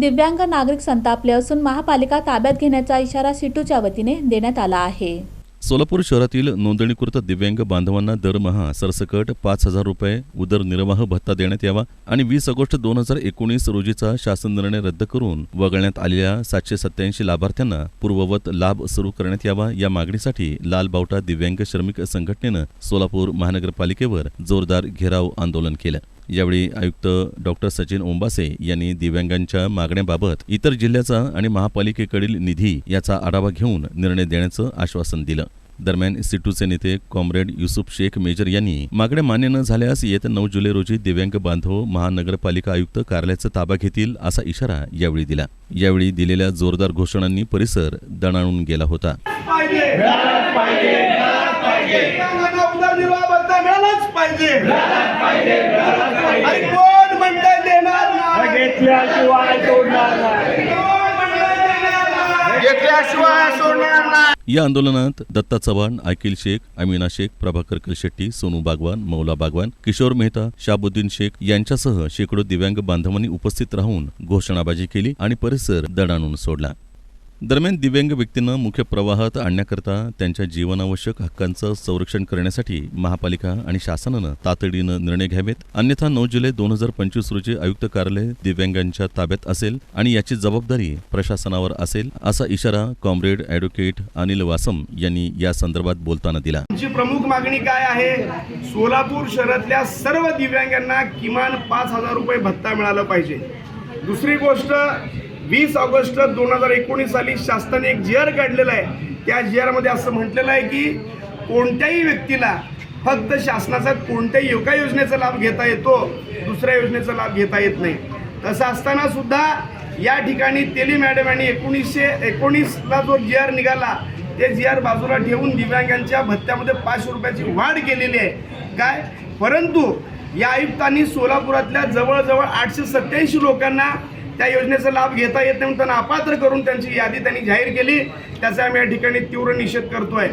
दिव्यांग नागरिक संतापले असून महापालिका ताब्यात घेण्याचा इशारा सिटूच्या वतीने देण्यात आला आहे. सोलापूर शहरातील नोंदणीकृत दिव्यांग बांधवांना दरमहा सरसकट पाच हजार रुपये उदरनिर्वाह भत्ता देण्यात यावा आणि वीस ऑगस्ट दोन हजार एकोणीस रोजीचा शासन निर्णय रद्द करून वगळण्यात आलेल्या सातशे सत्याऐंशी लाभार्थ्यांना पूर्ववत लाभ सुरू करण्यात यावा या मागणीसाठी लाल बावटा दिव्यांग श्रमिक संघटनेनं सोलापूर महानगरपालिकेवर जोरदार घेराव आंदोलन केलं. यावेळी आयुक्त डॉक्टर सचिन ओंबासे यांनी दिव्यांगांच्या मागण्याबाबत इतर जिल्ह्याचा आणि महापालिकेकडील निधी याचा आढावा घेऊन निर्णय देण्याचं आश्वासन दिलं. दरम्यान सिटूचे नेते कॉम्रेड युसुफ शेख मेजर यांनी मागण्या मान्य न झाल्यास येत्या नऊ जुलै रोजी दिव्यांग बांधव महानगरपालिका आयुक्त कार्यालयाचा ताबा घेतील असा इशारा यावेळी दिला. यावेळी दिलेल्या जोरदार घोषणांनी परिसर दणाणून गेला होता. पाहिजे. मिळालंच पाहिजे. आणि कोण म्हणतंय देणार नाही? घेतल्याशिवाय सोडणार नाही. कोण म्हणतंय देणार नाही? घेतल्याशिवाय सोडणार नाही. या आंदोलनात दत्ता चव्हाण अकिल शेख अमिना शेख प्रभाकर कलशेट्टी सोनू बागवान मौला बागवान किशोर मेहता शाबुद्दीन शेख यांच्यासह शेकडो दिव्यांग बांधवांनी उपस्थित राहून घोषणाबाजी केली आणि परिसर दणाणून सोडला. दरम्यान दिव्यांग व्यक्तींना मुख्य प्रवाहात आणण्याकरता त्यांच्या जीवनावश्यक हक्कांचं संरक्षण करण्यासाठी महापालिका आणि शासनानं तातडीनं निर्णय घ्यावेत. अन्यथा नऊ जुलै दोन हजार पंचवीस रोजी आयुक्त कार्यालय दिव्यांगांच्या ताब्यात असेल आणि याची जबाबदारी प्रशासनावर असेल असा इशारा कॉम्रेड अॅडव्होकेट अनिल वासम यांनी या संदर्भात बोलताना दिला. प्रमुख मागणी काय आहे? सोलापूर शहरातल्या सर्व दिव्यांगांना किमान पाच हजार रुपये भत्ता मिळाला पाहिजे. दुसरी गोष्ट वीस ऑगस्ट दोन हजार एकोणीस साली शासनाने एक जी आर काढलेला आहे. त्या जी आरमध्ये असं म्हटलेलं आहे की कोणत्याही व्यक्तीला फक्त शासनाचा कोणत्याही एका योजनेचा लाभ घेता येतो दुसऱ्या योजनेचा लाभ घेता येत नाही. तसं असताना सुद्धा या ठिकाणी तेली मॅडम यांनी एकोणीसशे एकोणीसला जो जी आर निघाला ते जी आर बाजूला ठेवून दिव्यांगांच्या भत्त्यामध्ये पाचशे रुपयाची वाढ केलेली आहे. काय? परंतु या आयुक्तांनी सोलापुरातल्या जवळजवळ आठशे सत्याऐंशी लोकांना त्या योजनेचा लाभ घेता येत नाही म्हणून त्यांना अपात्र करून त्यांची यादी त्यांनी जाहीर केली. त्याचा आम्ही या ठिकाणी तीव्र निषेध करतोय.